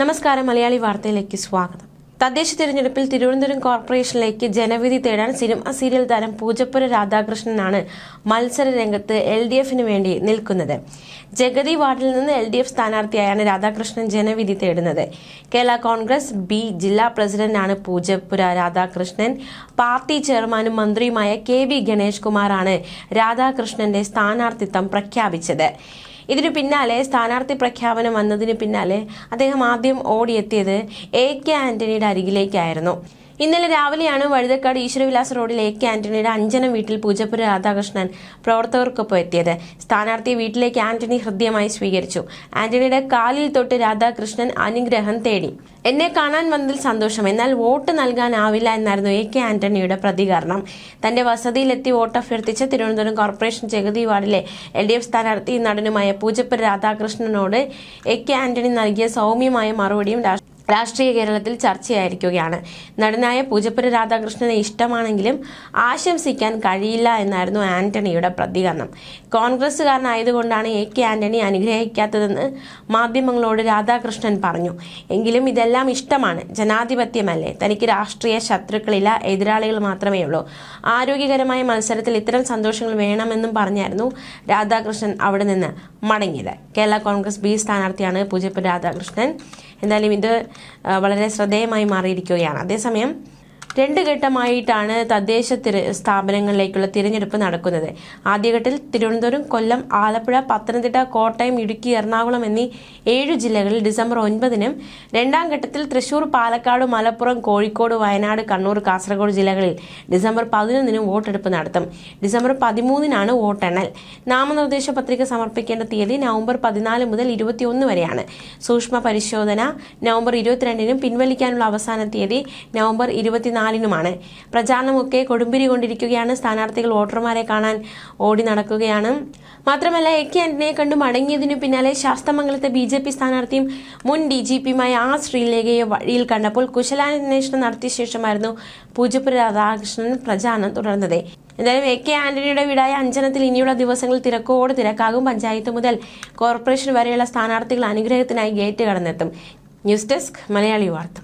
നമസ്കാരം മലയാളി വാർത്തയിലേക്ക് സ്വാഗതം. തദ്ദേശ തിരഞ്ഞെടുപ്പിൽ തിരുവനന്തപുരം കോർപ്പറേഷനിലേക്ക് ജനവിധി തേടാൻ സിനിമ സീരിയൽ താരം പൂജപ്പുര രാധാകൃഷ്ണനാണ് മത്സര രംഗത്ത് എൽ ഡി എഫിന് വേണ്ടി നിൽക്കുന്നത്. ജഗതി വാർഡിൽ നിന്ന് എൽ ഡി എഫ് സ്ഥാനാർത്ഥിയായാണ് രാധാകൃഷ്ണൻ ജനവിധി തേടുന്നത്. കേരള കോൺഗ്രസ് ബി ജില്ലാ പ്രസിഡന്റാണ് പൂജപ്പുര രാധാകൃഷ്ണൻ. പാർട്ടി ചെയർമാനും മന്ത്രിയുമായ കെ വി ഗണേഷ് കുമാറാണ് രാധാകൃഷ്ണന്റെ സ്ഥാനാർത്ഥിത്വം പ്രഖ്യാപിച്ചത്. ഇതിനു പിന്നാലെ സ്ഥാനാർത്ഥി പ്രഖ്യാപനം വന്നതിന് പിന്നാലെ അദ്ദേഹം ആദ്യം ഓടിയെത്തിയത് എ കെ ആന്റണിയുടെ അരികിലേക്കായിരുന്നു. ഇന്നലെ രാവിലെയാണ് വഴുതക്കാട് ഈശ്വരവിലാസ് റോഡിലെ എ കെ ആന്റണിയുടെ അഞ്ചന വീട്ടിൽ പൂജപ്പുര രാധാകൃഷ്ണൻ പ്രവർത്തകർക്കൊപ്പം എത്തിയത്. സ്ഥാനാർത്ഥിയെ വീട്ടിലേക്ക് ആന്റണി ഹൃദ്യമായി സ്വീകരിച്ചു. ആന്റണിയുടെ കാലിൽ തൊട്ട് രാധാകൃഷ്ണൻ അനുഗ്രഹം തേടി. എന്നെ കാണാൻ വന്നതിൽ സന്തോഷം. എന്നാൽ വോട്ട് നൽകാനാവില്ല എന്നായിരുന്നു എ കെ ആന്റണിയുടെ പ്രതികരണം. തന്റെ വസതിയിലെത്തി വോട്ട് അഭ്യർത്ഥിച്ച തിരുവനന്തപുരം കോർപ്പറേഷൻ ജഗതി വാർഡിലെ എൽ ഡി എഫ് സ്ഥാനാർത്ഥി നടനുമായ പൂജപ്പുര രാധാകൃഷ്ണനോട് എ കെ ആന്റണി നൽകിയ സൗമ്യമായ മറുപടിയും രാഷ്ട്രീയ കേരളത്തിൽ ചർച്ചയായിരിക്കുകയാണ്. നടനായ പൂജപ്പുര രാധാകൃഷ്ണനെ ഇഷ്ടമാണെങ്കിലും ആശംസിക്കാൻ കഴിയില്ല എന്നായിരുന്നു ആന്റണിയുടെ പ്രതികരണം. കോൺഗ്രസ്സുകാരനായതുകൊണ്ടാണ് എ കെ ആന്റണി അനുഗ്രഹിക്കാത്തതെന്ന് മാധ്യമങ്ങളോട് രാധാകൃഷ്ണൻ പറഞ്ഞു. എങ്കിലും ഇതെല്ലാം ഇഷ്ടമാണ്. ജനാധിപത്യമല്ലേ? തനിക്ക് രാഷ്ട്രീയ ശത്രുക്കളില്ല എതിരാളികൾ മാത്രമേ ഉള്ളൂ. ആരോഗ്യകരമായ മത്സരത്തിൽ ഇത്തരം സന്തോഷങ്ങൾ വേണമെന്നും പറഞ്ഞായിരുന്നു രാധാകൃഷ്ണൻ അവിടെ നിന്ന് മടങ്ങിയത്. കേരള കോൺഗ്രസ് ബി സ്ഥാനാർത്ഥിയാണ് പൂജപ്പുര രാധാകൃഷ്ണൻ. എന്തായാലും ഇത് വളരെ ശ്രദ്ധേയമായി മാറിയിരിക്കുകയാണ്. അതേസമയം രണ്ട് ഘട്ടമായിട്ടാണ് തദ്ദേശ സ്ഥാപനങ്ങളിലേക്കുള്ള തിരഞ്ഞെടുപ്പ് നടക്കുന്നത്. ആദ്യഘട്ടത്തിൽ തിരുവനന്തപുരം കൊല്ലം ആലപ്പുഴ പത്തനംതിട്ട കോട്ടയം ഇടുക്കി എറണാകുളം എന്നീ ഏഴ് ജില്ലകളിൽ ഡിസംബർ ഒൻപതിനും രണ്ടാം ഘട്ടത്തിൽ തൃശൂർ പാലക്കാട് മലപ്പുറം കോഴിക്കോട് വയനാട് കണ്ണൂർ കാസർഗോഡ് ജില്ലകളിൽ ഡിസംബർ പതിനൊന്നിനും വോട്ടെടുപ്പ് നടത്തും. ഡിസംബർ പതിമൂന്നിനാണ് വോട്ടെണ്ണൽ. നാമനിർദ്ദേശ പത്രിക സമർപ്പിക്കേണ്ട തീയതി നവംബർ പതിനാല് മുതൽ ഇരുപത്തിയൊന്ന് വരെയാണ്. സൂക്ഷ്മ പരിശോധന നവംബർ ഇരുപത്തിരണ്ടിനും പിൻവലിക്കാനുള്ള അവസാന തീയതി നവംബർ ഇരുപത്തിനാലിനുമാണ് പ്രചാരണമൊക്കെ കൊടുമ്പിരി കൊണ്ടിരിക്കുകയാണ്. സ്ഥാനാർത്ഥികൾ വോട്ടർമാരെ കാണാൻ ഓടി നടക്കുകയാണ്. മാത്രമല്ല എ കെ ആന്റണിയെ കണ്ടു മടങ്ങിയതിനു പിന്നാലെ ശാസ്തമംഗലത്തെ ബി ജെ പി സ്ഥാനാർത്ഥിയും മുൻ ഡി ജി പിയുമായ ആ ശ്രീലേഖയെ വഴിയിൽ കണ്ടപ്പോൾ കുശലാന്വേഷണം നടത്തിയ ശേഷമായിരുന്നു പൂജപ്പുര രാധാകൃഷ്ണൻ പ്രചാരണം തുടർന്നത്. എന്തായാലും എ കെ ആന്റണിയുടെ വീടായ അഞ്ചനത്തിൽ ഇനിയുള്ള ദിവസങ്ങളിൽ തിരക്കോട് തിരക്കാകും. പഞ്ചായത്ത് മുതൽ കോർപ്പറേഷൻ വരെയുള്ള സ്ഥാനാർത്ഥികൾ അനുഗ്രഹത്തിനായി gate കടന്നെത്തും. News desk Malayali Vartha.